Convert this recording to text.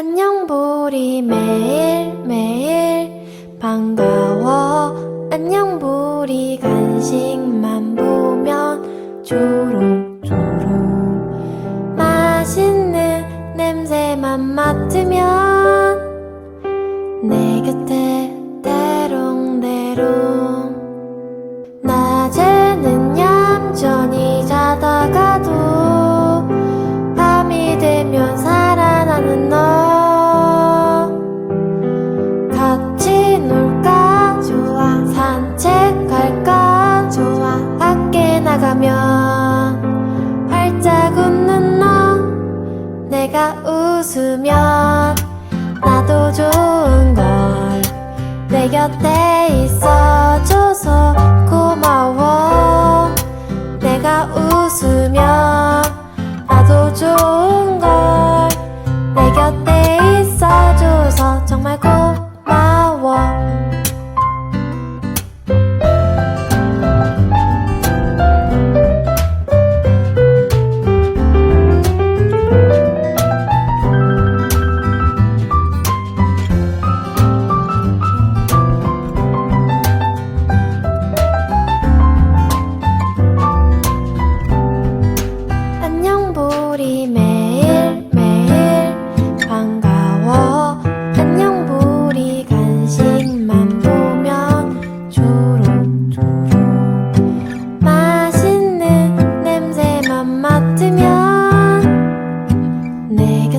안녕 보리. 매일매일 반가워. 안녕 보리. 간식만 보면 조롱조롱 맛있는 냄새만 맡 내가 웃으면 나도 좋은 걸. 내 곁에 있어줘서 고마워. 내가 웃으면 나도 좋은 걸. 내 곁에 있어줘서 정말 고마워